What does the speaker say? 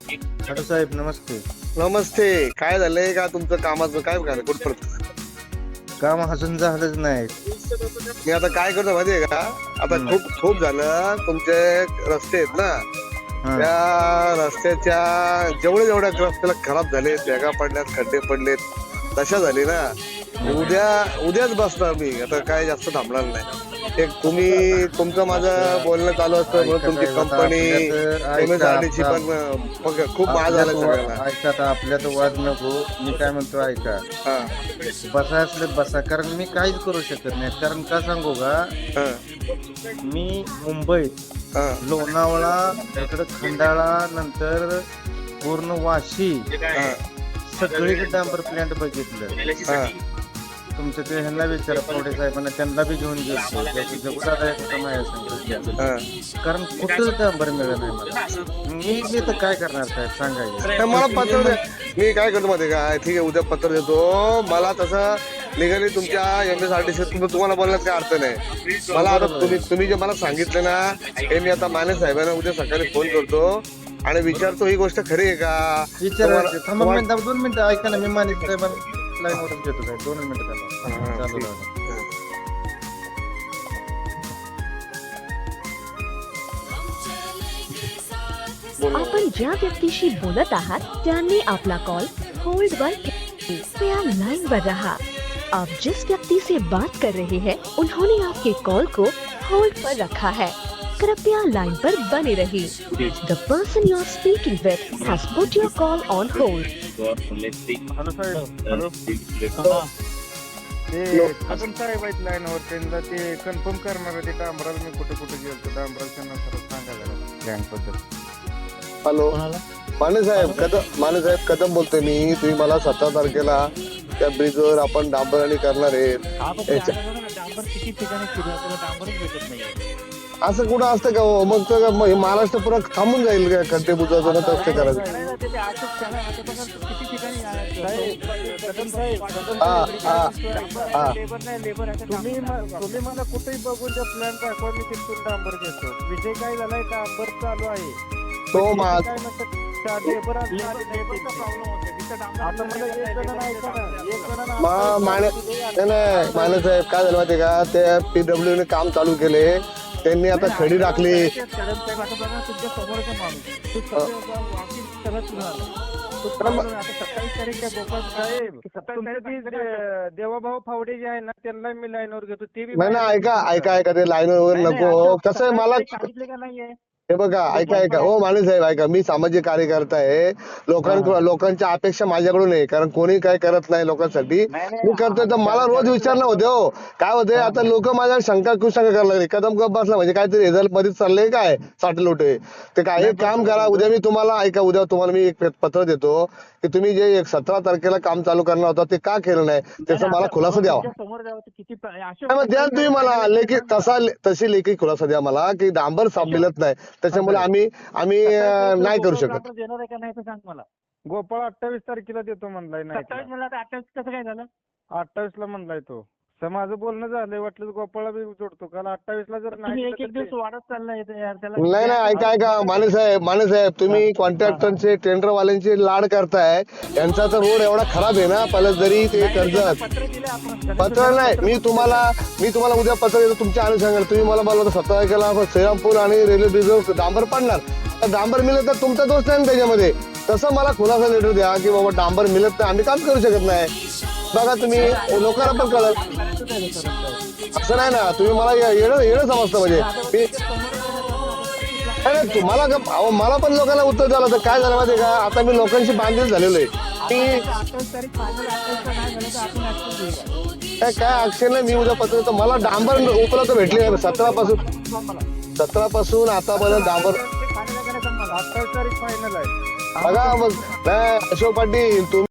Hello साहेब नमस्ते. नमस्ते. काय झालंय का तुमचं कामाचं? काय काय कुठपर्यंत काम अजून झालंच नाही. मी आता काय करतो माहितीये का? आता हम्म. खूप खूप झालं. तुमचे रस्ते आहेत ना? हा. त्या रस्त्याच्या जेवढे जेवढ्या रस्त्याला खराब झाले भेगा पडल्यात खड्डे पडलेत दशा झाली ना? उद्या उद्याच बसणार मी. आता काय जास्त थांबणार नाही. एक तुम्ही तुमचं माझं बोलणं चालू असतं म्हणून तुमची कंपनी आता- पण मग खूप महाग झालं सगळ्यांना ऐका आता आपल्यात वाद नको. मी काय म्हणतो ऐका. हा, बसा असलं बसा. कारण मी काहीच करू शकत नाही. कारण का सांगू का? हा, मी मुंबईत हा, लोणावळा इकडं खंडाळा नंतर पूर्ण वाशी हा, सगळीकडे डांबर प्लांट बघितलं. हा. तुमच्या ते ह्यांना विचारा पोटे साहेबांना त्यांना बी घेऊन गेलो जगुदादा एक. हा. कारण कुठंच डांबर मिळत नाही मला. मी मी तर काय करणार साहेब सांगायचं नाही, मला पत्र द्या. मी काय करतो माहिती काय ठीक आहे उद्या पत्र देतो. मला तसं लिगली तुमच्या एम एस आर टी तुम्हाला बोलण्यात काय अर्थ नाही. मला आता तुम्ही तुम्ही जे मला सांगितलं ना हे मी आता माने साहेबांना उद्या सकाळी फोन करतो आणि विचारतो ही गोष्ट खरी आहे का? विचारायचं तुम्हाला- थांबा मिनिट दोन मिनिटं ऐका ना मी मानिक साहेबांना लाईन वरून देतो साहेब दोन मिनिटं हा, चालू ठीक. राहू. आपण ज्या व्यक्तीशी बोलत आहात त्यांनी आपला कॉल होल्ड वर कृपया लाइन पर रहा. आप जिस व्यक्ति से बात कर रहे हैं उन्होंने आपके कॉल को होल्ड पर रखा है. कृपया लाइन पर बने रहिए। The person you are speaking with has put your call on hold hello Saheb hello ते छगन साहेब आहेत लाईनवर त्यांना ते कन्फर्म करणार ते डांबराला मी कुठे कुठे गेलो डांबराला त्यांना सरळ सांगा जरा प्लॅनबद्दल हॅलो माने साहेब कदम माने साहेब कदम बोलतोय मी. तुम्ही मला सतरा तारखेला त्या ब्रिजवर आपण डांबराणी करणार आहे याच्या- किती ठिकाणी फिरला त्याला डांबरच भेटत नाही असं कुठं असतं का हो? मग तर हे महाराष्ट्र पुरा थांबून जाईल का खड्डे बुजवायचं ना करायचं? हा हा हा. लेबर नाही लेबर तुम्ही म- तुम्ही मला कुठेही बघून त्या प्लॅन दाखवा मी तिथून डांबर घेतो. विषय काय झालाय डांबर चालू आहे. तो मा काय म्हणतात त्या लेबर लेबरचा प्रॉब्लेम होतो तिथं डांबर आता मला एक जण ऐका ना एक जण मा- माने नाही, नाही माने साहेब काय झालं माहिती का? ते पीडब्ल्यू ने काम चालू केले. त्यांनी आता खडी टाकली देवाभाऊ फावडे जे आहे ना त्यांना मी लाईनवर घेतो ते बी नाही ना ऐका ऐका ऐका ते लाईन वगैरे नको. कसं आहे मला सांगितले का नाहीये? हे बघा ऐका ऐका. हो माने साहेब ऐका. मी सामाजिक कार्यकर्ता आहे. लोकांकडून लोकांच्या अपेक्षा माझ्याकडून आहे. कारण कोणी काय करत नाही लोकांसाठी. मी करतोय तर मला रोज विचारणं होते हो. काय होते आता लोक माझ्या शंका कुशंका करायला लागले. कदम गप बसला म्हणजे काहीतरी रिझल्टमध्ये चाललंय काय? साठ लोटे. ते काय एक काम करा उद्या मी तुम्हाला ऐका उद्या तुम्हाला मी एक पत्र देतो की तुम्ही जे एक सतरा तारखेला काम चालू करणार होता ते का केलं नाही? त्याचा मला खुलासा द्यावा. समोर किती मग द्या तुम्ही मला लेखी तसा तशी लेखी खुलासा द्या मला की डांबर साप मिळत नाही. त्याच्यामुळे आम्ही आम्ही नाही करू शकत. देणार आहे का नाही ते सांग मला. गोपाळ अठ्ठावीस तारखेला देतो म्हणलाय नाही सत्तावीस अठ्ठावीस कसं काय झालं? अठ्ठावीस ला म्हणलाय तो. तर माझं बोलणं झालंय वाटलं तर गोपाळला बी जोडतो. काल अठ्ठावीस ला जर तुम्ही नाही एक एक दिवस वाढत चाललाय ते यार त्याला नाही नाही ऐका ऐका. माने साहेब माने साहेब तुम्ही कॉन्ट्रॅक्टरचे टेंडरवाल्यांचे लाड करताय. यांचा तर रोड एवढा खराब आहे ना पहिलं जरी ते कर्जत. पत्र दिले आपण. पत्र नाही. मी तुम्हाला मी तुम्हाला उद्या पत्र देतो तुमच्या अनुषंगाने तुम्ही मला बोलला सतरा तारखेला श्रीरामपूर आणि रेल्वे ब्रिजवर डांबर पडणार. तर डांबर मिळत तर तुमचा दोष नाही ना त्याच्यामध्ये. तसं मला खुलासा लेटर द्या की बाबा डांबर मिळत नाही आम्ही काम करू शकत नाही. बघा तुम्ही लोकांना पण कळत असं नाही ना तुम्ही मला येणं येणं समजतं म्हणजे तुम्हाला अहो, मला पण लोकांना उत्तर झालं तर काय झालं माहितीये का आता मी लोकांशी बांधील झालेलो आहे काय काय अक्षर नाही मी उद्या पत्र मला डांबर उपलब्ध भेटले सतरा पासून सतरा पासून आतापर्यंत डांबर मला बघा मग अशोक पाटील तुम्ही